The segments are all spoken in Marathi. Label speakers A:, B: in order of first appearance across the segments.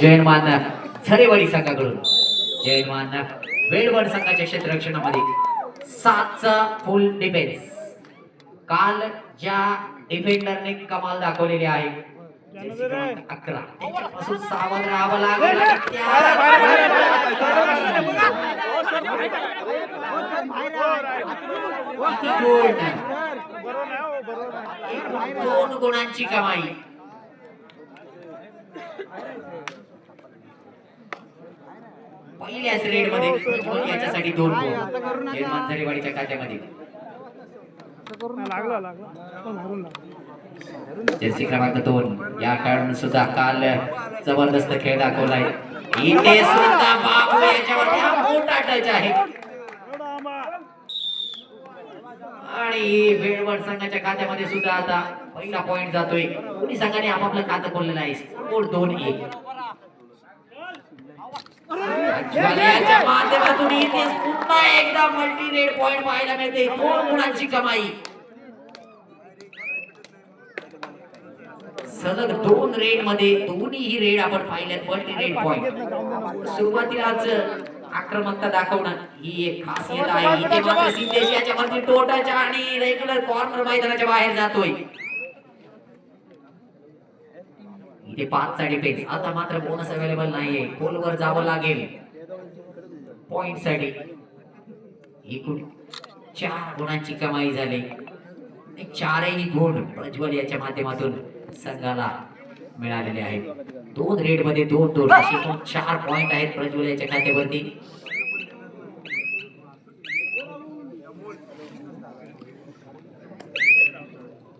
A: जयमान सरेवाडी संघाकडून जयमान वेळवड संघाच्या क्षेत्ररक्षणामध्ये सातचा फुल डिफेन्स काल ज्या डिफेंडरने कमाल दाखवलेली आहे अकरा त्याच्यापासून सावध राहावं लागेल दोन गुणांची कमाई पहिल्याच रेडमध्ये याच्यासाठी दोन गुण जयमान झरेवाडीच्या खात्यामध्ये.
B: लागला लागला. पण भरून लागला
A: जर्सी क्रमांक दोन. या खेळाडून सुद्धा काल जबरदस्त खेळ दाखवलाय. इथे सुद्धा बाबू याच्यावरती हा मोठा टच आहे. आणि वेळवड संघाच्या खात्यामध्ये सुद्धा आता पहिला पॉइंट जातोय. दोन्ही संघाने आपापलं खातं खोललेलं आहे स्कोर दोन एक. ज्वाल्याच्या माध्यमातून इथे पुन्हा एकदा मल्टी रेड पॉइंट पाहायला मिळते. दोन गुणांची कमाई. सलग दोन रेडमध्ये दोन्ही रेड आपण पाहिल्यात मल्टी रेड पॉइंट सुरुवातीलाच आक्रमकता दाखवणं ही एक खासियत आहे. इथे मात्र सिद्धेश याच्यावरती टोटाच्या आणि रेग्युलर कॉर्नर मैदानाच्या बाहेर जातोय. इथे पाचचा डिफेन्स आता मात्र बोनस अवेलेबल नाहीये. पोलवर जावं लागेल. पॉइंटसाठी. एकूण चार गुणांची कमाई झाली. चारही गुण प्रज्वल याच्या माध्यमातून संघाला मिळालेले आहेत. दोन रेडमध्ये दोन दोन. असे चार पॉइंट आहेत प्रज्वल याच्या खात्यावरती.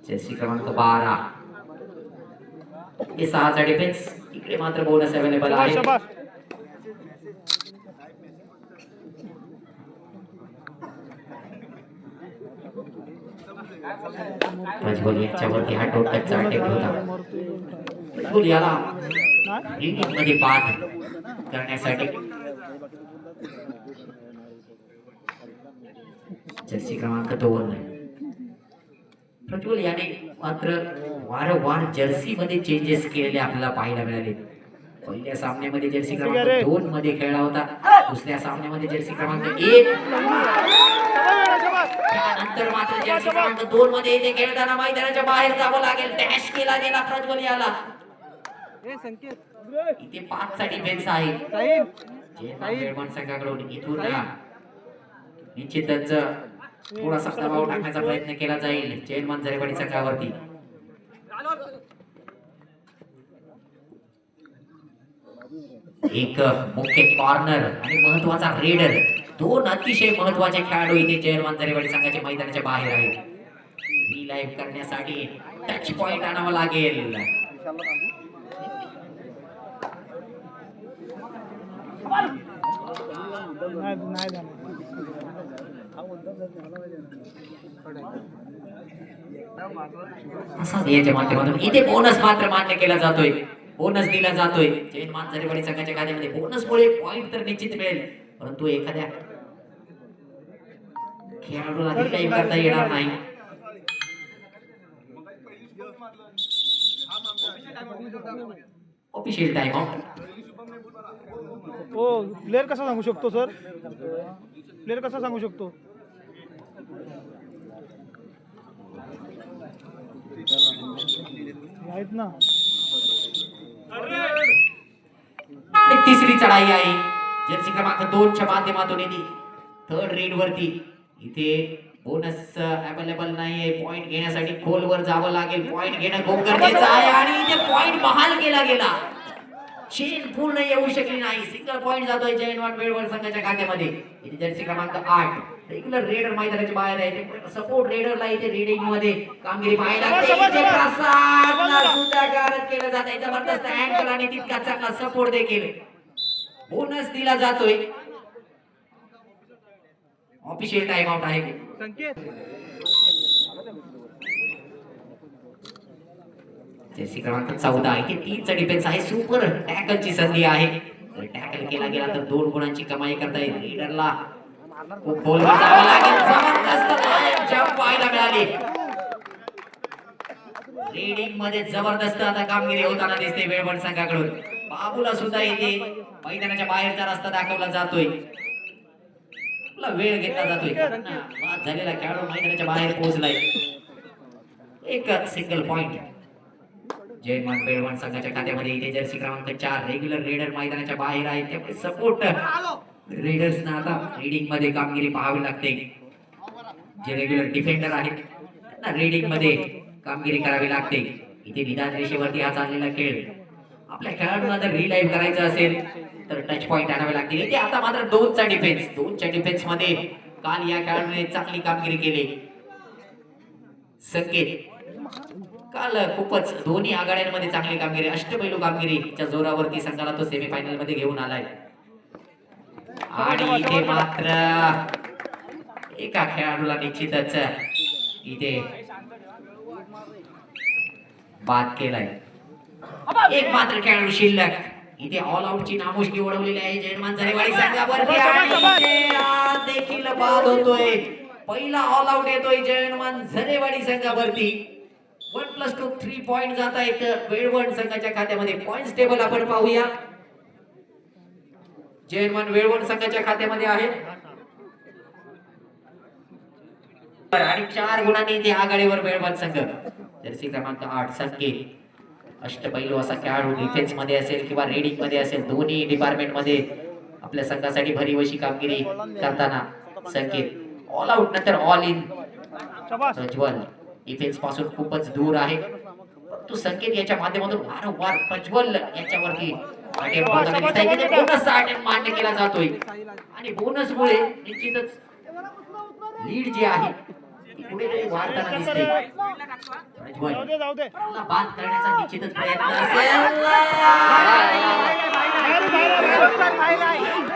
A: जर्सी क्रमांक बारा. हे सहाचा डिफेन्स इकडे मात्र बोनस अवेलेबल आहे प्रज्वल याच्यावरती हा? टोटलचा अटॅक होता याला बाद करण्यासाठी जर्सी क्रमांक दोन प्रज्वल याने मात्र वारंवार जर्सी मध्ये चेंजेस केलेले आपल्याला पाहायला मिळाले. पहिल्या सामन्यामध्ये जर्सी क्रमांक दोन मध्ये खेळला होता. दुसऱ्या सामन्यामध्ये जर्सी क्रमांक एक. त्यानंतर मात्र जर्सी क्रमांक दोन मध्ये इथे खेळताना मैदानाच्या बाहेर जावं लागेल. डॅश केला गेला प्रज्वल याला. इथे पाच चा डिफेन्स आहे जयमान वेळवण संघाकडून इथून निश्चितच थोडासा दबाव टाकण्याचा प्रयत्न केला जाईल. जयमान जरेवाडी संघावरती एक मुख्य कॉर्नर आणि महत्त्वाचा रेडर दोन अतिशय महत्त्वाचे खेळाडू इथे जयमान जरेवाडी संघाच्या मैदानाच्या बाहेर आहेत. लाईव्ह करण्यासाठी टच पॉइंट आणावा लागेल.
B: नाही.
A: याच्या माध्यमातून इथे बोनस मात्र मान्य केला जातोय. बोनस दिला जातोय. जैन मानझरेवाडी संघाच्या खात्यामध्ये बोनस पॉईंट तर निश्चित मिळेल. परंतु एखाद्या खेळाडूला काही करता येणार नाही. ऑफिशियल टाइम आउट
B: हो प्लेअर कसा सांगू शकतो सर प्लेअर कसा सांगू शकतो?
A: तिसरी चढाई आहे. जर्सी क्रमांक दोनच्या माध्यमातून येते. थर्ड रेड वरती. इथे बोनस अवेलेबल नाहीये. पॉइंट घेण्यासाठी खोलवर जावं लागेल. पॉइंट घेणं खूप गरजेचं आहे. आणि इथे पॉइंट बहाल केला गेला. चेन पूर्ण येऊ शकली नाही. सिंगल पॉइंट जातोय जयनवाड वेळवर संघाच्या खात्यामध्ये. इथे जर्सी क्रमांक आठ. रेग्युलर रेडर मैदानाच्या बाहेर आहे. सपोर्ट रेडरला इथे रेडिंगमध्ये कामगिरी पाहायला सुद्धा गारद केलं जात आहे. जबरदस्त अँगल आणि तितका चांगला सपोर्ट देखील. बोनस दिला जातोय. ऑफिशियल टाइम आउट आहे.
B: संकेत.
A: जर्सी क्रमांक चौदा इथे तीनचा डिफेन्स आहे. सुपर टॅकलची संधी आहे. जर टॅकल केला गेला तर दोन गुणांची कमाई करता येईल. लीडरला लागेल. जबरदस्त जम्प पाहायला मिळाली. रीडिंगमध्ये जबरदस्त आता कामगिरी होताना दिसते वेळवण संघाकडून. बाबूला सुद्धा इथे मैदानाच्या बाहेरचा रस्ता दाखवला जातोय. आपला वेळ घेतला जातोय. बाद झालेला खेळाडू मैदानाच्या बाहेर पोहोचलाय. एक सिंगल पॉइंट जयमान बेळवण संघाच्या खात्यामध्ये इथे जर्सी क्रमांक चार रेग्युलर रेडर मैदानाच्या बाहेर आहे. त्यामुळे सपोर्ट रेडर्सना आता रीडिंगमध्ये कामगिरी पाहावी लागते. जे रेग्युलर डिफेंडर आहेत त्यांना रीडिंगमध्ये कामगिरी करावी लागते. इथे निदान रेषेवरती हा चाललेला खेळ. आपल्या खेळाडूंना जर रिलाईव्ह करायचं असेल तर टच पॉइंट आणावे लागतील. इथे आता मात्र दोनचा डिफेन्स दोनच्या डिफेन्समध्ये काल या खेळाडूने चांगली कामगिरी केली. संकेत. काल खूपच दोन्ही आघाड्यांमध्ये चांगली कामगिरी अष्टपैलू कामगिरीच्या जोरावरती संघाला तो सेमीफायनलमध्ये घेऊन आलाय. आणि इथे मात्र एका खेळाडूला निश्चितच इथे बाद केलाय. एक मात्र खेळाडू शिल्लक. इथे ऑल आउट ची नामुष्की उडवलेली आहे जयमान झरेवाडी संघावरती. देखील बाद होतोय. पहिला ऑल आउट येतोय जयमान Zarewadi संघावरती. One plus two three point जात आहेत वेळवण संघाच्या खात्यामध्ये. पॉइंट टेबल आपण पाहूया. जयमान वेळवण संघाच्या खात्यामध्ये आहे. बरं, आणि चार गुणांनी इथे आघाडीवर वेळवण संघ. जर्सी क्रमांक आठ संकेत अष्टपैलू असा खेळाडू डिफेन्समध्ये असेल किंवा रेडिंगमध्ये असेल. दोन्ही डिपार्टमेंटमध्ये आपल्या संघासाठी भरीव अशी कामगिरी करताना संकेत ऑल आउट नंतर ऑल इन प्रज्वल डिफेन्सपासून खूपच दूर आहे परंतु संकेत याच्या माध्यमातून वारंवार प्रज्वल याच्यावरती बोनस मान्य केला जातोय आणि बोनस मुळे निश्चितच लीड जी आहे कुठेतरी वाढताना दिसते बाद करण्याचा निश्चितच प्रयत्न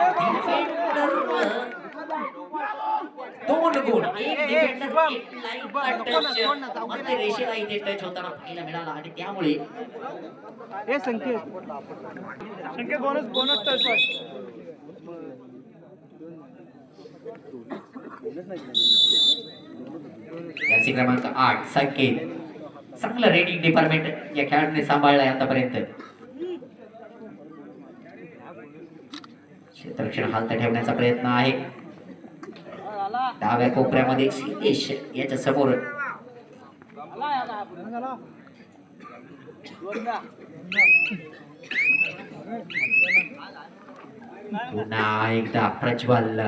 A: असेल दोन गुण एक डिफेंडर एक टच रेषेला इथे टच होताना पाहायला मिळाला आणि त्यामुळे
B: हे Sanket. Sanket bonus bonus touch
A: jersey क्रमांक आठ संकेत. चांगलं रेटिंग डिपार्टमेंट या खेळाडूने सांभाळलंय आतापर्यंत. क्षेत्ररक्षण हालत ठेवण्याचा प्रयत्न आहे. डाव्या कोपऱ्यामध्ये सिद्धेश याच्या समोर. पुन्हा एकदा प्रज्वल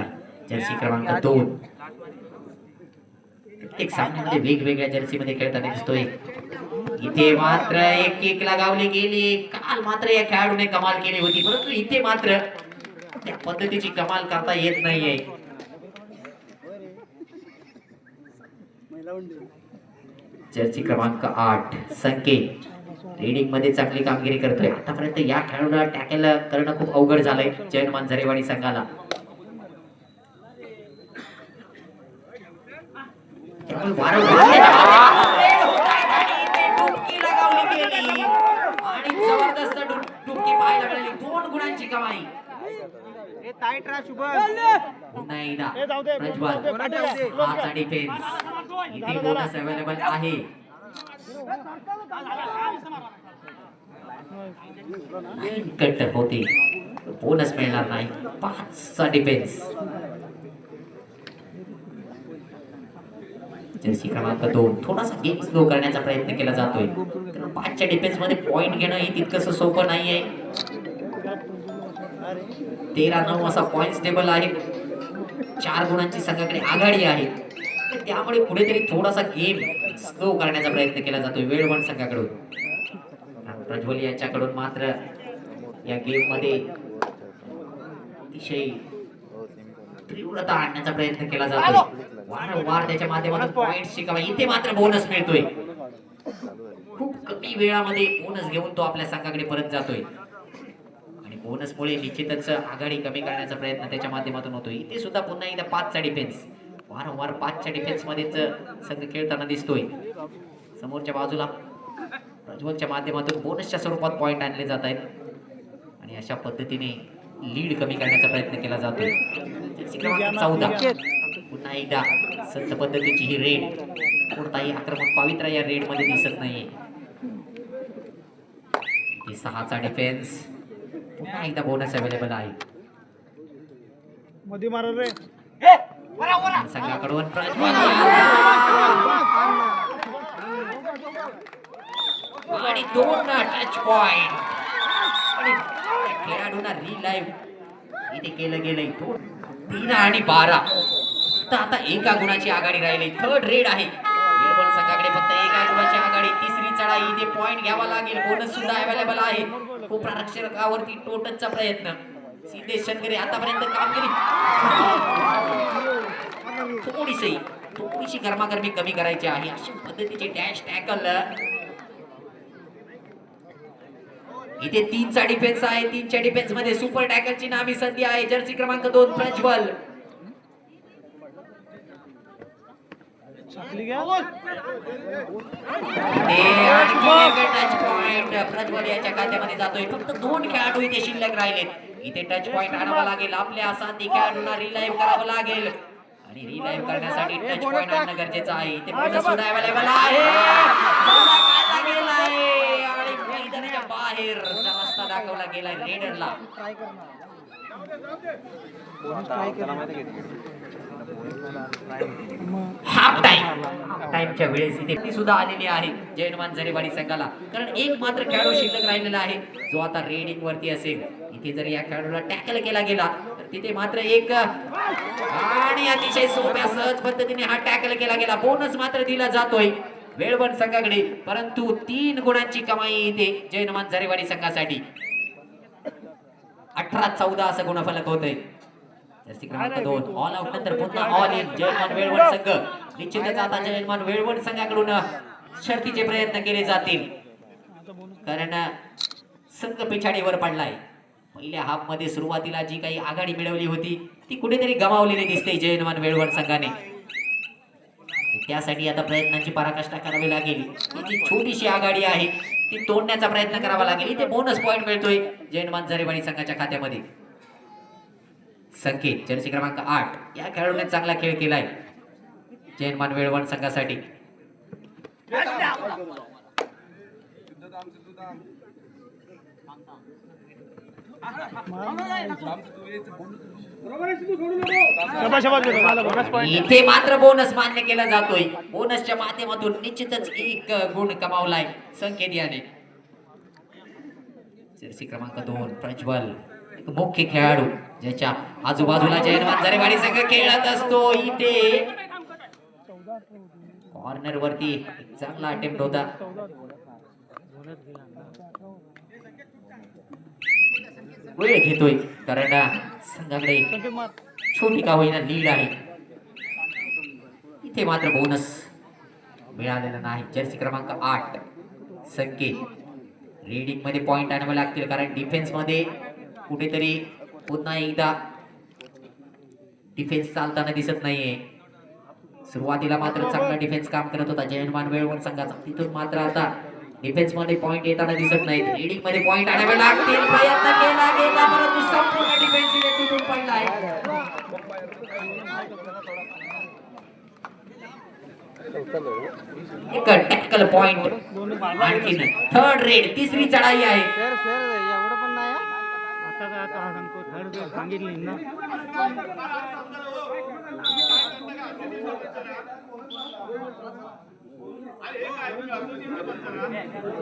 A: जर्सी क्रमांक दोन. प्रत्येक सामन्यामध्ये वेगवेगळ्या जर्सीमध्ये खेळताना दिसतोय. इथे मात्र एक एक लगावली गेली. काल मात्र या खेळाडूने कमाल केली होती परंतु इथे मात्र त्या पद्धतीची कमाल करता येत नाहीये. जर्सी क्रमांक आठ संकेत रीडिंगमध्ये चांगली कामगिरी करतोय. आतापर्यंत या खेळाडूला टॅकल करणं खूप अवघड झालंय. जयन मांजरेवाडी संघाला. आणि जबरदस्त डुबकी पाहायला मिळाली. दोन गुणांची कमाई. पुन्हा एकदा प्रज्वल. इथे बोनस अवेलेबल आहे. कट होते. बोनस मिळणार नाही. पाचचा डिफेन्स जर्सी क्रमांक दोन. थोडासा गेम स्लो करण्याचा प्रयत्न केला जातोय. कारण पाचच्या डिफेन्समध्ये पॉइंट घेणं हे तितकंसं सोपं नाहीये. तेरा नऊ असा पॉइंट टेबल आहे. चार गुणांची संघाकडे आघाडी आहे. त्यामुळे कुठेतरी थोडासा गेम स्लो करण्याचा प्रयत्न केला जातोय. वेळवण संघाकडून. प्रज्वल यांच्याकडून मात्र या गेममध्ये अतिशय तीव्रता आणण्याचा प्रयत्न केला जातोय. वारंवार त्याच्या माध्यमातून पॉइंट शिकावा. इथे मात्र बोनस मिळतोय. खूप कमी वेळामध्ये बोनस घेऊन तो आपल्या संघाकडे परत जातोय. बोनसमुळे निश्चितच आघाडी कमी करण्याचा प्रयत्न त्याच्या माध्यमातून होतोय. इथे सुद्धा पुन्हा एकदा पाचचा डिफेन्स वारंवार पाचच्या डिफेन्स मध्येच संघ खेळताना दिसतोय. समोरच्या बाजूला प्रज्वलच्या माध्यमातून बोनसच्या स्वरूपात पॉइंट आणले जात आहेत. आणि अशा पद्धतीने लीड कमी करण्याचा प्रयत्न केला जातोय. चौदा पुन्हा एकदा संत पद्धतीची ही रेड कोणताही आक्रमक पावित्र्य या रेडमध्ये दिसत नाहीये. सहाचा डिफेन्स पुन्हा एकदा बोनस अवेलेबल आहे
B: मध्ये मारा रे
A: संघाकडून प्रज्वल आणि दोन टच पॉइंट आणि खेळाडूंना रिलाईव्ह इथे केलं गेलंय दोन तीन आणि बारा तर आता एका गुणाची आघाडी राहिली थर्ड रेड आहे संघाकडे फक्त एका गुणाची आघाडी तिसरी चढाई इथे पॉइंट घ्यावा लागेल बोनस सुद्धा अवेलेबल आहे उपरारक्षकावरती टोटलचा प्रयत्न. सिद्धेश शनकरे आतापर्यंत कामगिरी थोडीशी थोडीशी गरमागरमी कमी करायची आहे. अशा पद्धतीचे डॅश टॅकल इथे तीनचा डिफेन्स आहे. तीनच्या डिफेन्समध्ये सुपर टॅकलची नामी संधी आहे. जर्सी क्रमांक दोन प्रज्वल. आणखी एक टच पॉइंट प्रज्वल याच्या खात्यामध्ये जातोय. फक्त दोन खेळाडू इथे शिल्लक राहिलेत इथे टच पॉइंट आणावा लागेल. आपल्या साथी खेळाडूंना रिलाईव्ह करावं लागेल. आणि रिलाईव्ह करण्यासाठी टच पॉइंट आणणं गरजेचं आहे. इथे बोनस सुद्धा अवेलेबल आहे. आणि मैदानाच्या बाहेर रस्ता दाखवला गेलाय रेडरला. हाफ टाइम हाफ टाइमच्या वेळेस इथे ती सुद्धा आलेली आहे जैनमान जरेवाडी संघाला. कारण एक मात्र खेळाडू शिल्लक राहिलेला आहे जो आता रेडिंग वरती असेल. इथे जर या खेळाडूला टॅकल केला गेला तर तिथे मात्र एक आणि अतिशय सोप्या सहज पद्धतीने हा टॅकल केला गेला. बोनस मात्र दिला जातोय. वेळवण संघाकडे. परंतु तीन गुणांची कमाई इथे जैनमान जरेवाडी संघासाठी. अठरा चौदा असं गुणफलक होतंय. जर्सी क्रमांक दोन. ऑल आउट नंतर पुन्हा ऑल इन जयमान वेळवण संघ. निश्चितच आता जयमान वेळवण संघाकडून शर्तीचे प्रयत्न केले जातील. कारण संघ पिछाडीवर पडलाय. पहिल्या हाफमध्ये सुरुवातीला जी काही आघाडी मिळवली होती ती कुठेतरी गमावलेली दिसते जयमान वेळवण संघाने. त्यासाठी आता प्रयत्नांची पराकाष्ठा करावी लागेल. ही जी छोटीशी आघाडी आहे ती तोडण्याचा प्रयत्न करावा लागेल. इथे बोनस पॉइंट मिळतोय जयमान जरेवाडी संघाच्या खात्यामध्ये. संकेत जर्सी क्रमांक आठ. या खेळाडूने चांगला खेळ केलाय. जैनमान वेळवण संघासाठी. इथे मात्र बोनस मान्य केला जातोय. बोनसच्या माध्यमातून निश्चितच एक गुण कमावलाय संकेत याने. जर्सी क्रमांक दोन प्रज्वल. मुख्य खेळाडू ज्याच्या आजूबाजूला जैन जरेवाडी संघ खेळत असतो. इथे कॉर्नर वरती एक चांगला अटेम्प्ट होता. वेळ घेतोय. कारण संघाकडे छोटी का होईना लीड आहे. इथे मात्र बोनस मिळालेला नाही. जर्सी क्रमांक आठ संकेत. रेडिंगमध्ये पॉइंट आणावे लागतील कारण डिफेन्समध्ये कुठेतरी पुन्हा एकदा डिफेन्स चालताना दिसत नाहीये. सुरुवातीला मात्र चांगला डिफेन्स काम करत होता. जयनमान वेळवण संघाचा. तिथून मात्र आता डिफेन्समध्ये पॉईंट येताना दिसत नाहीत. रीडिंगमध्ये पॉईंट आणावे लागतील. प्रयत्न केला गेला परंतु संपूर्ण डिफेन्स तुटून पडलाय. एक टॅकल पॉइंट आणखीन थर्ड रेड तिसरी चढाई आहे.
C: एवढं पण नाही.
B: आता आता सांगतो थर्ड वेळ सांगितली ना.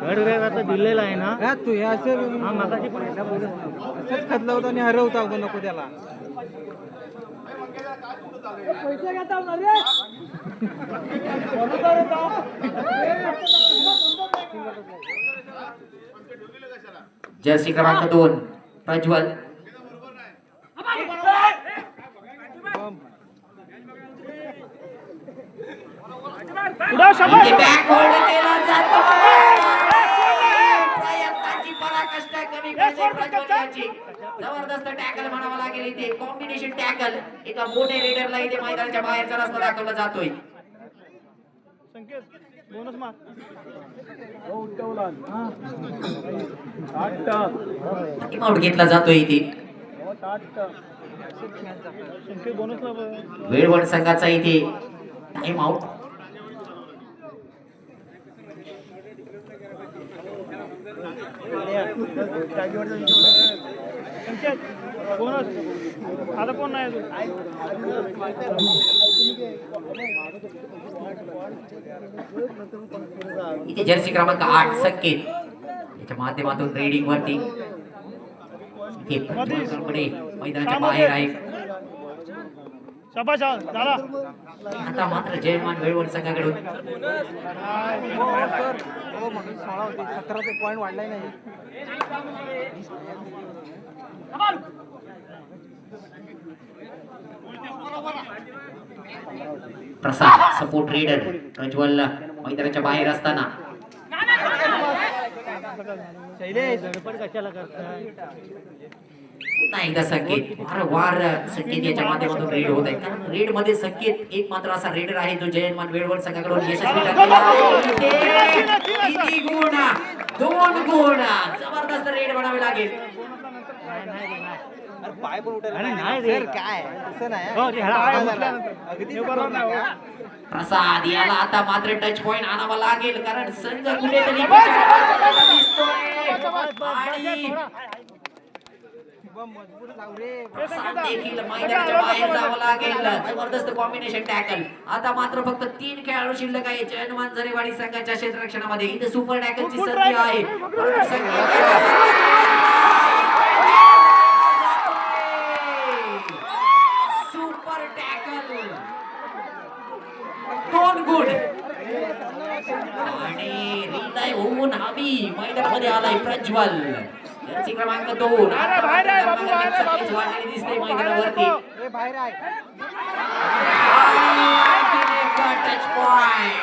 B: थर्ड वेळ आता दिलेला आहे ना.
C: तू हे असं
B: हा मगाशी पण
C: असंच खतला होता आणि हरवता अगो नको त्याला.
A: जर्सी क्रमांक दोन. प्रज्वल back hold केला जातो. प्रयत्नाची पराकाष्ठा कमी करते प्रज्वल याची. जबरदस्त टॅकल म्हणावं लागेल इथे. कॉम्बिनेशन टॅकल एका मोठ्या रेडरला इथे मैदानाच्या बाहेरचा रस्ता दाखवला जातोय.
B: संकेत. बोनस मार.
A: आउट घेतला जातोय इथे.
B: ब-
A: वेळवण संघाचा इथे. टाइम आउट
B: संकेत कोणच आता कोण नाही अजून.
A: इथे जर्सी क्रमांक आठ संकेत याच्या माध्यमातून रेडिंग वरती. मैदानाच्या बाहेर आहे. आता मात्र जयमान वेळवर संघाकडून.
C: हो हो, सतरा ते पॉईंट वाढलाय नाही.
A: प्रसाद सपोर्ट रेडर प्रज्वल मैदानाच्या बाहेर असताना. पुन्हा एकदा संकेत. वारंवार संकेत याच्या माध्यमातून रेड होत आहे. कारण रेडमध्ये संकेत एक मात्र असा रेडर आहे जो जयमान वेळवर संघाकडून यशस्वी दोन गुण. जबरदस्त रेड म्हणावे लागेल.
C: पाय पण उठायला
B: अरे
C: नाही
B: नाही
C: ना.
B: रे.
C: सर काय? तसं नाही
B: हो, ते ह्याला
C: काय
B: पाय
C: झालं?
B: उठल्यानंतर.
C: अगदी
B: हे बरोबर नाही हो.
A: प्रसाद याला आता मात्र टच पॉइंट आणावा लागेल कारण संघ कुठेतरी दिसतोय. आणि
C: रे.
A: प्रसाद देखील मैदानाच्या बाहेर जावं लागेल. जबरदस्त कॉम्बिनेशन टॅकल आता मात्र फक्त तीन खेळाडू शिल्लक आहे. जयनमान झरेवाडी संघाच्या क्षेत्ररक्षणामध्ये. इथे सुपर टॅकलची संधी आहे. परंतु सुपर टॅकल दोन गुण आणि रिलय होऊन हवी मैदानामध्ये आलाय प्रज्वल. जर्सी क्रमांक दोन. आता
B: बाहेर आहे, बाबू,
A: मात्र
B: बाहेर आहे,
A: चांगलीच
B: बाबू.
A: वाढलेली दिसते मैदानावरती. टच पॉइंट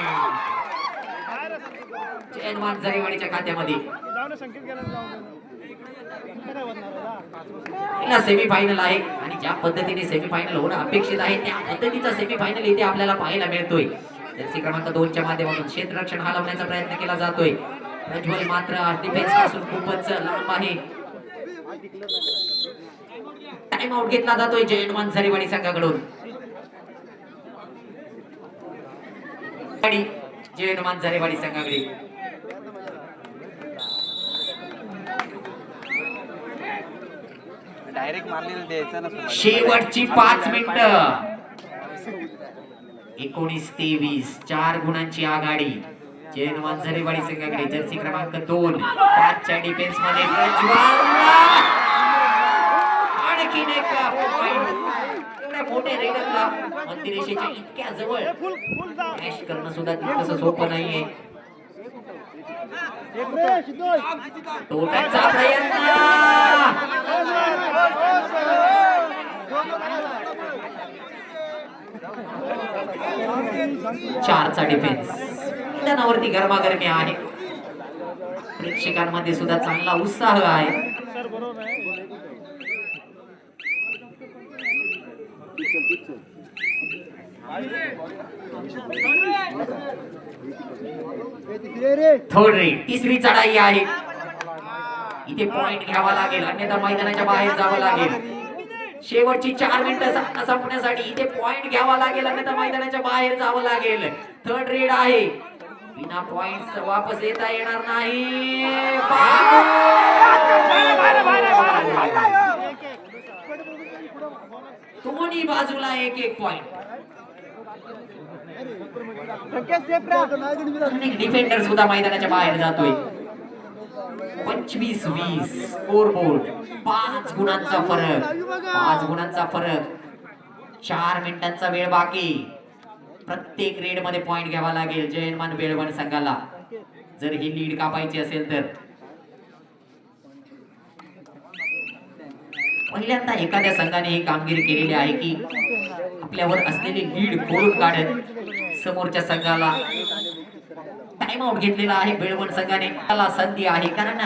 A: खात्यामध्ये. सेमीफायनल आहे आणि ज्या पद्धतीने सेमीफायनल होणं अपेक्षित आहे त्या पद्धतीचा सेमीफायनल इथे आपल्याला पाहायला मिळतोय. जर्सी क्रमांक दोनच्या माध्यमातून क्षेत्ररक्षण हलवण्याचा प्रयत्न केला जातोय. प्रज्वल मात्र डिफेन्सपासून खूपच लांब आहे. टाइम आउट घेतला जातोय जयनमान झरेवाडी संघाकडून. जयनमान झरेवाडी संघाकडे.
C: डायरेक्ट मारलेलं द्यायचं ना
A: शेवटची पाच मिनिटं. एकोणीस तेवीस चार गुणांची आघाडी. जैन वांझरेवाडी संघाकडे जर्सी क्रमांक दोन. पाचच्या डिफेन्समध्ये आणखीन एक एवढ्या मोठ्या रेडरला इतक्या जवळ. करणं सुद्धा तितकंसं सोपं नाहीये. टोटलचा प्रयत्न. चारचा डिफेन्स मैदानावरती गरमागरमी आहे. प्रेक्षकांमध्ये सुद्धा चांगला उत्साह आहे.
B: सर आहे
A: थर्ड तिसरी चढाई आहे. इथे पॉइंट घ्यावा लागेल. अन्यथा मैदानाच्या बाहेर जावं लागेल. शेवटची चार मिनिटं सामना संपण्यासाठी इथे पॉइंट घ्यावा लागेल. अन्यथा मैदानाच्या बाहेर जावं लागेल. थर्ड रेड आहे. बिना पॉइंट वापस येता येणार नाही. दोन्ही बाजूला एक एक पॉइंट डिफेंडर सुद्धा मैदानाच्या बाहेर जातोय. पंचवीस वीस स्कोर बोर्ड पाच गुणांचा फरक पाच गुणांचा फरक. चार मिनिटांचा वेळ बाकी. प्रत्येक रेडमध्ये पॉइंट घ्यावा लागेल जयनमान बेळवण संघाला. जर ही लीड कापायची असेल तर. पहिल्यांदा एखाद्या संघाने ही कामगिरी केलेली आहे की आपल्यावर असलेली लीड खोडून काढत समोरच्या संघाला टाइम आउट घेतलेला आहे बेळवण संघाने. त्याला संधी आहे. कारण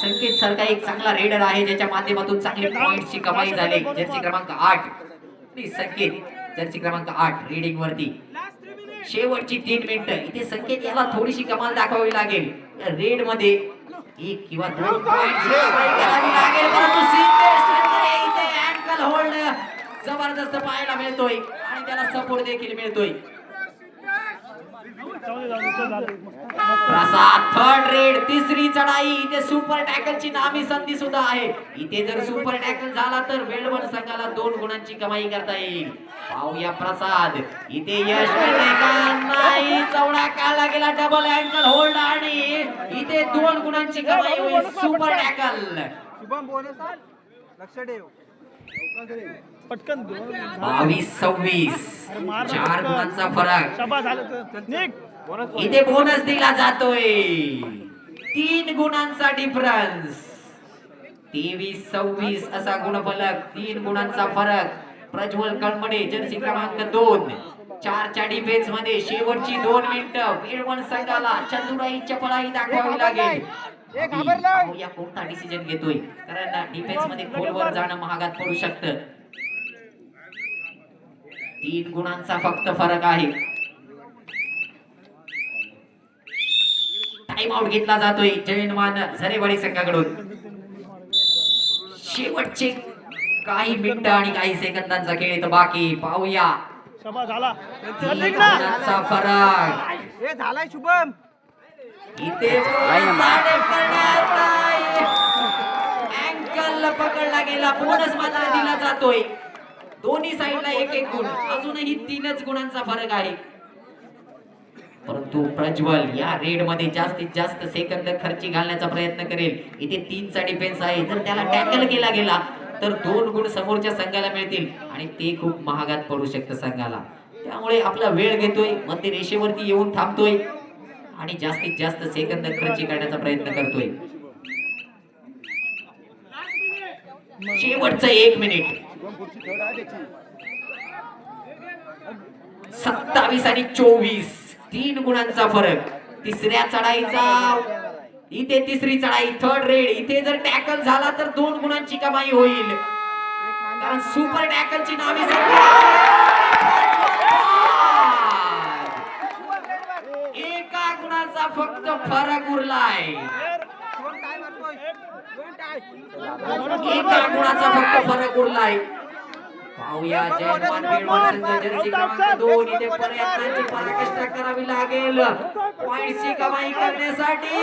A: संकेत सारखा एक चांगला रेडर आहे ज्याच्या माध्यमातून चांगले पॉइंटची कमाई झाली. जर्सी क्रमांक आठ. संकेत. जर्सी क्रमांक आठ रीडिंग वरती. शेवटची तीन मिनिटं इथे संकेत याला थोडीशी कमाल दाखवावी लागेल. रेडमध्ये एक किंवा दोन पॉइंट करावी लागेल. परंतु होल्ड म्हणजे जबरदस्त पाहायला मिळतोय. आणि त्याला सपोर्ट देखील मिळतोय. प्रसाद थर्ड रेड तिसरी चढाई. इथे सुपर टॅकलची नामी संधी सुद्धा आहे. इथे जर सुपर टॅकल झाला तर वेळवण संघाला दोन गुणांची कमाई करता येईल. पाहूया प्रसाद. इथे यश नाही. चवडा काढला गेला डबल अँकल होल्ड आणि इथे दोन गुणांची कमाई होईल सुपर टॅकल.
C: लक्ष ठेव.
B: पटकन
A: बावीस सव्वीस. चार. गुणांचा फरक. इथे बोनस दिला जातोय. तीन गुणांचा डिफरन्स तेवीस सव्वीस असा गुणफलक तीन गुणांचा फरक. प्रज्वल कळमडे जर्सी क्रमांक दोन. चारच्या डिफेन्समध्ये शेवटची दोन मिनिटं. वेळवण संघाला चतुराई चपळाई दाखवावी लागेल. या कोणता डिसिजन घेतोय? कारण डिफेन्समध्ये खोलवर जाणं महागात पडू शकतं. तीन गुणांचा फक्त फरक आहे. टाइम आउट घेतला जातोय. जयनमान झरेवाडी संघाकडून. शेवटचे काही मिनिटं आणि काही सेकंदांचा खेळ इथं बाकी. पाहूया. फरक.
C: ए झालाय शुभम.
A: इथे अँकल पकडला गेला. बोनस मात्र दिला जातोय. दोन्ही साईडला एक एक गुण. अजूनही तीनच गुणांचा फरक आहे. परंतु प्रज्वल या रेडमध्ये जास्तीत जास्त सेकंद खर्ची घालण्याचा प्रयत्न करेल. इथे तीनचा डिफेन्स आहे. जर त्याला टॅकल केला गेला तर दोन गुण समोरच्या संघाला मिळतील आणि ते खूप महागात पडू शकतं संघाला. त्यामुळे आपला वेळ घेतोय मध्य रेषेवरती येऊन थांबतोय आणि जास्तीत जास्त सेकंद खर्ची करण्याचा प्रयत्न करतोय. शेवटचं एक मिनिट सत्तावीस आणि चोवीस. तीन गुणांचा फरक. तिसऱ्या चढाईचा. इथे तिसरी चढाई थर्ड रेड इथे जर टॅकल झाला तर दोन गुणांची कमाई होईल. कारण सुपर टॅकलची नावे एका गुणाचा फक्त फरक उरलाय. एका गुणाचा फक्त फरक उरलाय. पाहूया. जयमान क्रमांक दोन इथे प्रयत्नांची पराकाष्ठा करावी लागेल. पॉइंटची कमाई करण्यासाठी.